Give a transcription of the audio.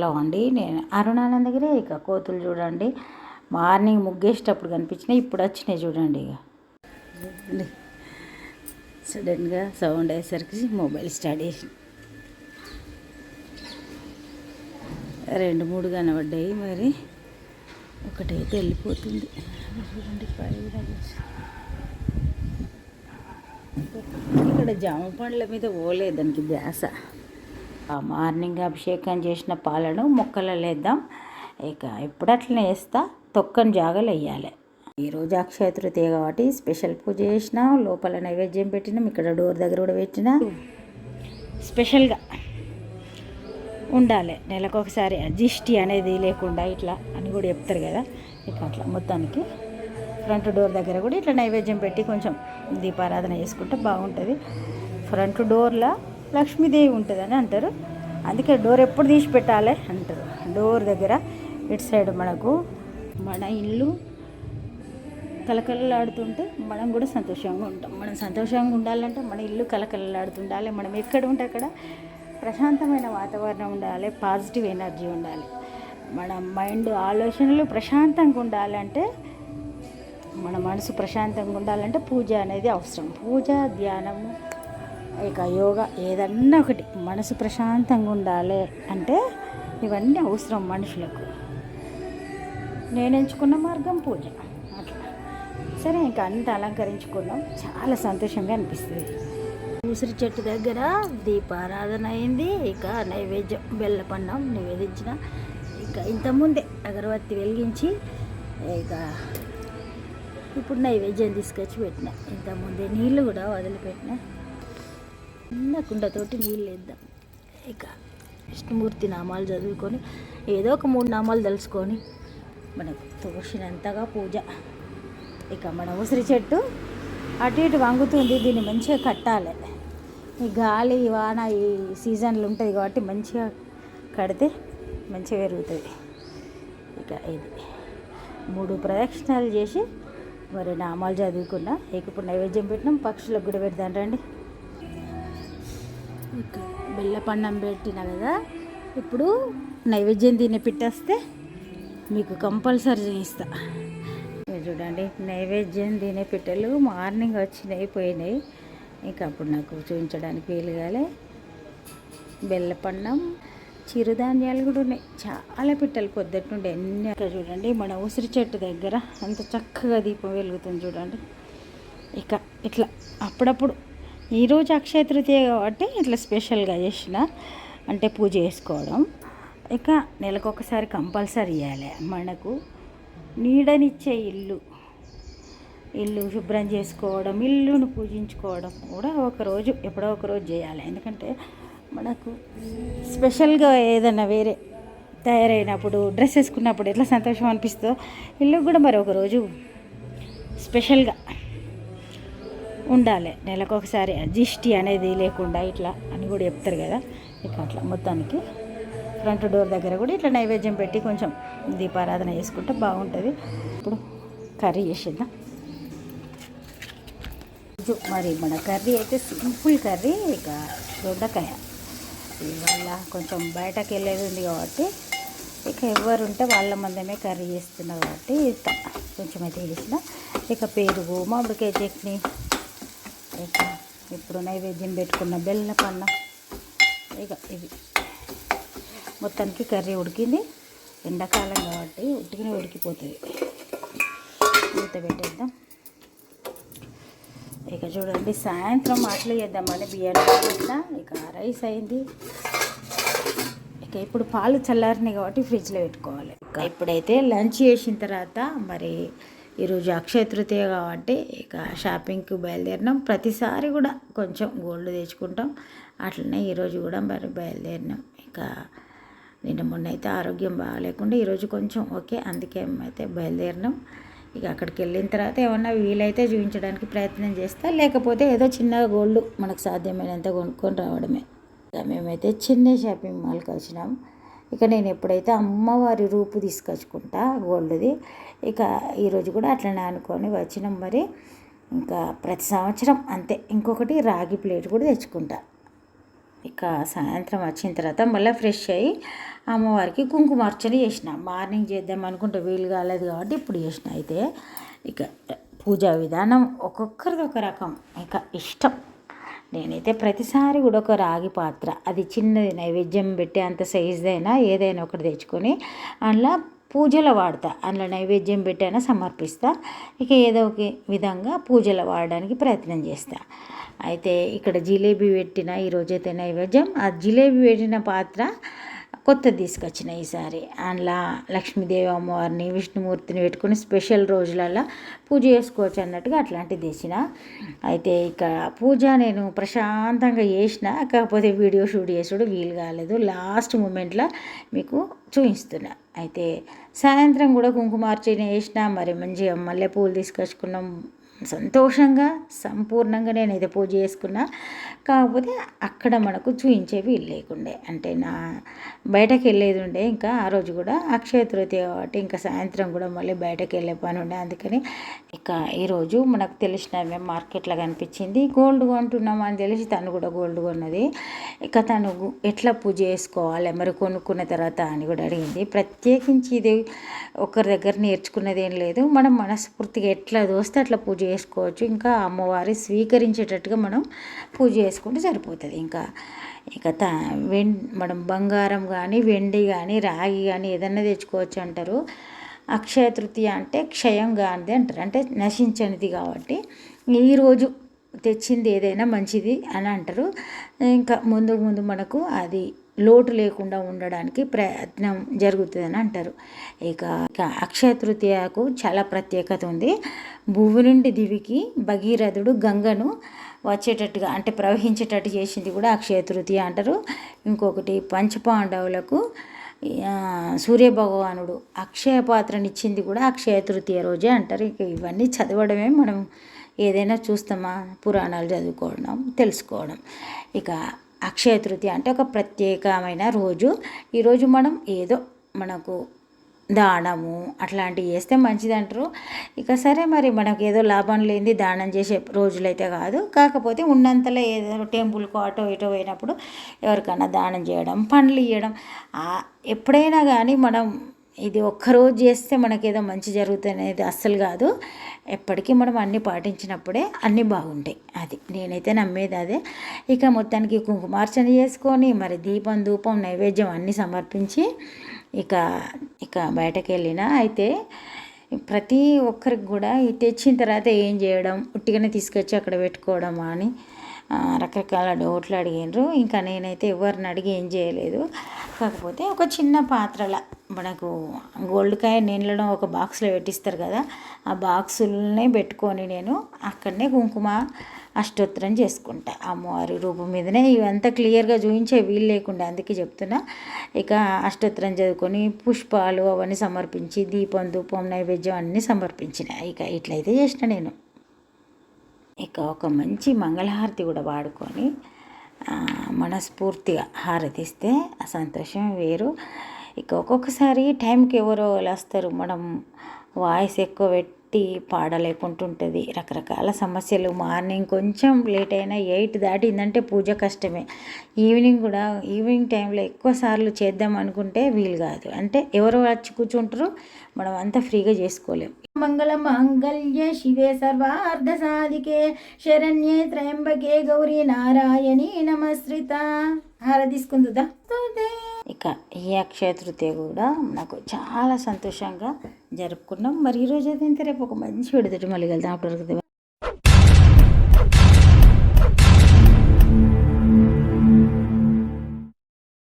Hello అండి. నేను అరుణానందగిరి ఇక కోతులు చూడండి. మార్నింగ్ ముగ్గేసేటప్పుడు కనిపించినాయి ఇప్పుడు వచ్చినాయి చూడండి ఇక. సడన్గా సౌండ్ అయ్యేసరికి మొబైల్ స్టార్ట్ చేసి రెండు మూడు కనబడ్డాయి మరి. ఒకటైతే వెళ్ళిపోతుంది. చూడండి ఇక్కడ జామ పండ్ల మీద పోలే దానికి ధ్యాస మార్నింగ్ అభిషేకం చేసిన పాలను మొక్కలలో వేద్దాం ఇక ఎప్పుడు అట్లనే వేస్తా? తొక్కని జాగలు వేయాలి ఈరోజు అక్షయ తృతీయ కాబట్టి స్పెషల్ పూజ చేసినాం లోపల నైవేద్యం పెట్టినాం ఇక్కడ డోర్ దగ్గర కూడా పెట్టిన. స్పెషల్గా ఉండాలి. నెలకు ఒకసారి జిష్టి అనేది లేకుండా ఇట్లా అని కూడా చెప్తారు కదా. ఇక అట్లా మొత్తానికి ఫ్రంట్ డోర్ దగ్గర కూడా ఇట్లా నైవేద్యం పెట్టి కొంచెం దీపారాధన చేసుకుంటే బాగుంటుంది. ఫ్రంట్ డోర్లో లక్ష్మీదేవి ఉంటుందని అంటారు. అందుకే డోర్ ఎప్పుడు తీసి పెట్టాలి అంటారు. డోర్ దగ్గర ఇటు సైడ్ మనకు మన ఇల్లు కలకలలాడుతుంటే మనం కూడా సంతోషంగా ఉంటాం. మనం సంతోషంగా ఉండాలంటే మన ఇల్లు కలకలలాడుతుండాలి మనం ఎక్కడ ఉంటే అక్కడ ప్రశాంతమైన వాతావరణం ఉండాలి పాజిటివ్ ఎనర్జీ ఉండాలి. మన మైండ్ ఆలోచనలు ప్రశాంతంగా ఉండాలంటే మన మనసు ప్రశాంతంగా ఉండాలంటే పూజ అనేది అవసరం. పూజ ధ్యానము ఇక యోగా ఏదన్నా ఒకటి మనసు ప్రశాంతంగా ఉండాలి అంటే ఇవన్నీ అవసరం మనుషులకు. నేను ఎంచుకున్న మార్గం పూజ. అట్లా. సరే ఇంకా అంత అలంకరించుకున్నాం. చాలా సంతోషంగా అనిపిస్తుంది. ఉసిరి చెట్టు దగ్గర దీపారాధన అయింది. ఇక నైవేద్యం బెల్లపన్నం నివేదించిన. ఇక ఇంతకుముందే అగరబత్తి వెలిగించి ఇక ఇప్పుడు నైవేద్యం తీసుకొచ్చి పెట్టిన. ఇంతకుముందే నీళ్ళు కూడా వదిలిపెట్టిన. చిన్న కుండతోటి నీళ్ళు వేద్దాం. ఇక విష్ణుమూర్తి నామాలు చదువుకొని ఏదో ఒక మూడు నామాలు తెలుసుకొని మనకు తోసినంతగా పూజ. ఇక మన ఉసిరి చెట్టు అటు ఇటు వంగుతుంది దీన్ని మంచిగా కట్టాలి. ఈ గాలి వాన ఈ సీజన్లు ఉంటుంది కాబట్టి మంచిగా కడితే మంచిగా పెరుగుతుంది. ఇక ఇది మూడు ప్రదక్షిణాలు చేసి మరి నామాలు చదువుకున్నా ఇక ఇప్పుడు నైవేద్యం పెట్టినాం పక్షులకు కూడా పెడతాను రండి. ఇక బెల్లపన్నం పెట్టిన కదా ఇప్పుడు నైవేద్యం తిని పెట్టేస్తే మీకు కంపల్సరీ ఇస్తా చూడండి నైవేద్యం తినే పిట్టలు మార్నింగ్ వచ్చినాయి పోయినాయి. ఇంకా అప్పుడు నాకు చూపించడానికి వీలు కాలే. బెల్లపన్నం చిరుధాన్యాలు కూడా ఉన్నాయి. చాలా పిట్టలు పొద్దుట అన్ని అక్కడ చూడండి మన ఉసిరి చెట్టు దగ్గర అంత చక్కగా దీపం వెలుగుతుంది చూడండి. ఇక ఇట్లా అప్పుడప్పుడు ఈరోజు అక్షయ తృతీయ కాబట్టి ఇట్లా స్పెషల్గా చేసిన అంటే పూజ చేసుకోవడం. ఇక నెలకొకసారి కంపల్సరీ ఇవ్వాలి మనకు. నీడనిచ్చే ఇల్లు. ఇల్లు శుభ్రం చేసుకోవడం ఇల్లును పూజించుకోవడం కూడా ఒకరోజు ఎప్పుడో ఒకరోజు చేయాలి. ఎందుకంటే మనకు స్పెషల్గా ఏదైనా వేరే తయారైనప్పుడు డ్రెస్ వేసుకున్నప్పుడు ఎట్లా సంతోషం అనిపిస్తుందో ఇల్లు కూడా మరి ఒకరోజు స్పెషల్గా. ఉండాలి. నెలకు ఒకసారి జిష్టి అనేది లేకుండా ఇట్లా అని కూడా చెప్తారు కదా. ఇక అట్లా మొత్తానికి ఫ్రంట్ డోర్ దగ్గర కూడా ఇట్లా నైవేద్యం పెట్టి కొంచెం దీపారాధన చేసుకుంటే బాగుంటుంది. ఇప్పుడు కర్రీ చేసేద్దాం. మరి మన కర్రీ అయితే సింపుల్ కర్రీ ఇక దొండకాయ. ఇవాళ కొంచెం బయటకు వెళ్ళేది ఉంది కాబట్టి ఇక ఎవరు ఉంటే వాళ్ళ మందమే కర్రీ చేస్తున్నారు కాబట్టి కొంచెం అయితే చేసిన. ఇక పెరుగు మామిడికాయ చట్నీ ఇక ఇప్పుడు నైవేద్యం పెట్టుకున్న బెల్ల పన్న ఇక ఇవి. మొత్తానికి కర్రీ ఉడికింది. ఎండాకాలం కాబట్టి ఉడికిన ఉడికిపోతుంది మూత పెట్టేద్దాం. ఇక చూడండి సాయంత్రం అట్లా చేద్దామని బియ్యం ఇక రైస్ అయింది. ఇక ఇప్పుడు పాలు చల్లారినాయి కాబట్టి ఫ్రిడ్జ్లో పెట్టుకోవాలి. ఇక ఇప్పుడైతే లంచ్ చేసిన తర్వాత మరి ఈరోజు అక్షయ తృతీయ కాబట్టి ఇక షాపింగ్కి బయలుదేరినాం. ప్రతిసారి కూడా కొంచెం గోల్డ్ తెచ్చుకుంటాం. అట్లనే ఈరోజు కూడా మరి బయలుదేరినాం. ఇక నిన్న మొన్న అయితే ఆరోగ్యం బాగాలేకుండా ఈరోజు కొంచెం ఓకే అందుకే అయితే బయలుదేరినాం. ఇక అక్కడికి వెళ్ళిన తర్వాత ఏమన్నా వీలైతే చూపించడానికి ప్రయత్నం చేస్తా లేకపోతే ఏదో చిన్న గోల్డ్ మనకు సాధ్యమైనంత కొనుక్కొని రావడమే. ఇక మేమైతే చిన్న షాపింగ్ మాల్కి వచ్చినాం ఇక నేను ఎప్పుడైతే అమ్మవారి రూపు తీసుకొచ్చుకుంటా గోల్డ్ది ఇక ఈరోజు కూడా అట్లనే అనుకొని వచ్చినాం మరి. ఇంకా ప్రతి సంవత్సరం అంతే. ఇంకొకటి రాగి ప్లేట్ కూడా తెచ్చుకుంటా. ఇక సాయంత్రం వచ్చిన తర్వాత మళ్ళీ ఫ్రెష్ అయ్యి అమ్మవారికి కుంకుమార్చన చేసిన. మార్నింగ్ చేద్దాం అనుకుంటే వీలు కాలేదు కాబట్టి ఇప్పుడు చేసిన. అయితే ఇక పూజా విధానం ఒక్కొక్కరిది ఒక రకం. ఇక ఇష్టం. నేనైతే ప్రతిసారి కూడా ఒక రాగి పాత్ర అది చిన్నది నైవేద్యం పెట్టే అంత సైజుదైనా ఏదైనా ఒకటి తెచ్చుకొని అందులో పూజలు వాడతా. అందులో నైవేద్యం పెట్టైనా సమర్పిస్తా. ఇక ఏదో ఒక విధంగా పూజలు వాడడానికి ప్రయత్నం చేస్తా. అయితే ఇక్కడ జిలేబీ పెట్టిన ఈరోజైతే నైవేద్యం. ఆ జిలేబీ పెట్టిన పాత్ర కొత్తది తీసుకొచ్చిన ఈసారి. అందులో లక్ష్మీదేవి అమ్మవారిని విష్ణుమూర్తిని పెట్టుకుని స్పెషల్ రోజులలో పూజ చేసుకోవచ్చు అన్నట్టుగా అట్లాంటిది తెచ్చిన అయితే ఇక పూజ నేను ప్రశాంతంగా చేసిన కాకపోతే వీడియో షూట్ చేసుడు వీలు కాలేదు. లాస్ట్ మూమెంట్లో మీకు చూపిస్తున్నా. అయితే సాయంత్రం కూడా కుంకుమార్చన చేసిన మరి మంచిగా మల్లెపూలు తీసుకొచ్చుకున్నాం సంతోషంగా సంపూర్ణంగా నేను అయితే పూజ చేసుకున్నా. కాకపోతే అక్కడ మనకు చూయించేవి లేకుండే. అంటే నా బయటకు వెళ్ళేది ఉండే. ఇంకా ఆ రోజు కూడా అక్షయ తృతీయ కాబట్టి ఇంకా సాయంత్రం కూడా మళ్ళీ బయటకు వెళ్ళే పని ఉండే. అందుకని ఇక ఈరోజు మనకు తెలిసిన మార్కెట్లో కనిపించింది. గోల్డ్ కొంటున్నాం అని తెలిసి తను కూడా గోల్డ్ కొన్నది. ఇక తను ఎట్లా పూజ చేసుకోవాలి మరి కొనుక్కున్న తర్వాత అని కూడా అడిగింది. ప్రత్యేకించి ఇది ఒకరి దగ్గర నేర్చుకున్నది ఏం లేదు. మనం మనస్ఫూర్తిగా ఎట్లా దోస్తే అట్లా పూజ చేసుకోవచ్చు. ఇంకా అమ్మవారి స్వీకరించేటట్టుగా మనం పూజ చేసుకుంటే సరిపోతుంది. ఇంకా ఇక త వెం మనం బంగారం కానీ వెండి కానీ రాగి కానీ ఏదన్నా తెచ్చుకోవచ్చు అంటారు. అక్షయ తృతీయ అంటే క్షయం కానిది అంటారు. అంటే నశించనిది కాబట్టి ఈరోజు తెచ్చింది ఏదైనా మంచిది అని అంటారు. ఇంకా ముందు ముందు మనకు అది లోటు లేకుండా ఉండడానికి ప్రయత్నం జరుగుతుందని అంటారు. ఇక ఇక అక్షయ తృతీయకు చాలా ప్రత్యేకత ఉంది. భూమి నుండి దివికి భగీరథుడు గంగను వచ్చేటట్టుగా అంటే ప్రవహించేటట్టు చేసింది కూడా అక్షయ తృతీయ అంటారు. ఇంకొకటి పంచపాండవులకు సూర్యభగవానుడు అక్షయ పాత్రనిచ్చింది కూడా అక్షయ తృతీయ రోజే అంటారు. ఇక ఇవన్నీ చదవడమే మనం ఏదైనా చూస్తామా? పురాణాలు చదువుకోవడం తెలుసుకోవడం. ఇక అక్షయ తృతీయ అంటే ఒక ప్రత్యేకమైన రోజు. ఈరోజు మనం ఏదో మనకు దానము అట్లాంటివి చేస్తే మంచిది అంటారు. ఇక సరే మరి మనకు ఏదో లాభం లేని దానం చేసే రోజులైతే కాదు. కాకపోతే ఉన్నంతలో ఏదో టెంపుల్కు అటో ఇటో పోయినప్పుడు ఎవరికైనా దానం చేయడం పండ్లు ఇవ్వడం ఎప్పుడైనా కానీ మనం ఇది ఒక్కరోజు చేస్తే మనకేదో మంచి జరుగుతుంది అనేది అస్సలు కాదు. ఎప్పటికీ మనం అన్నీ పాటించినప్పుడే అన్నీ బాగుంటాయి. అది నేనైతే నమ్మేది అదే. ఇక మొత్తానికి కుంకుమార్చన చేసుకొని మరి దీపం ధూపం నైవేద్యం అన్నీ సమర్పించి ఇక ఇక బయటకు వెళ్ళిన అయితే ప్రతి ఒక్కరికి కూడా తెచ్చిన తర్వాత ఏం చేయడం ఉట్టిగానే తీసుకొచ్చి అక్కడ పెట్టుకోవడం అని రకరకాల డౌట్లు అడిగినారు ఇంకా నేనైతే ఎవరిని అడిగి ఏం చేయలేదు. కాకపోతే ఒక చిన్న పాత్రల మనకు గోల్డ్ కాయ నీళ్ళలో ఒక బాక్స్లో పెట్టిస్తారు కదా ఆ బాక్సులనే పెట్టుకొని నేను అక్కడనే కుంకుమ అష్టోత్తరం చేసుకుంటా. అమ్మవారి రూపం మీదనే ఇవంతా క్లియర్గా చూపించే వీలు లేకుండా అందుకే చెప్తున్నా. ఇక అష్టోత్తరం చదువుకొని పుష్పాలు అవన్నీ సమర్పించి దీపం ధూపం నైవేద్యం అన్నీ సమర్పించిన. ఇక ఇట్లయితే చేసిన నేను. ఇక ఒక మంచి మంగళహారతి కూడా వాడుకొని మనస్ఫూర్తిగా హారతిస్తే ఆ సంతోషం వేరు. ఇక ఒక్కొక్కసారి టైంకి ఎవరో వస్తారు మనం వాయిస్ ఎక్కువ పెట్టి పాడలేకుంటుంటుంది. రకరకాల సమస్యలు. మార్నింగ్ కొంచెం లేట్ అయినా ఎయిట్ దాటిందంటే పూజ కష్టమే. ఈవినింగ్ కూడా ఈవినింగ్ టైంలో ఎక్కువ సార్లు చేద్దాం అనుకుంటే వీలు కాదు. అంటే ఎవరు వచ్చి కూర్చుంటారో మనం అంతా ఫ్రీగా చేసుకోలేం. మంగళ మాంగళ్య శివే సర్వార్ధ సాధికే. శరణ్యే త్రయంబకే గౌరీ నారాయణి నమస్ృత హార తీసుకుందుదా? ఇక ఈ అక్షయ తృతీయ కూడా నాకు చాలా సంతోషంగా జరుపుకున్నాం. మరి ఈరోజు అయితే రేపు ఒక మంచి విడుదల మళ్ళీ వెళ్దాం అప్పటివరకు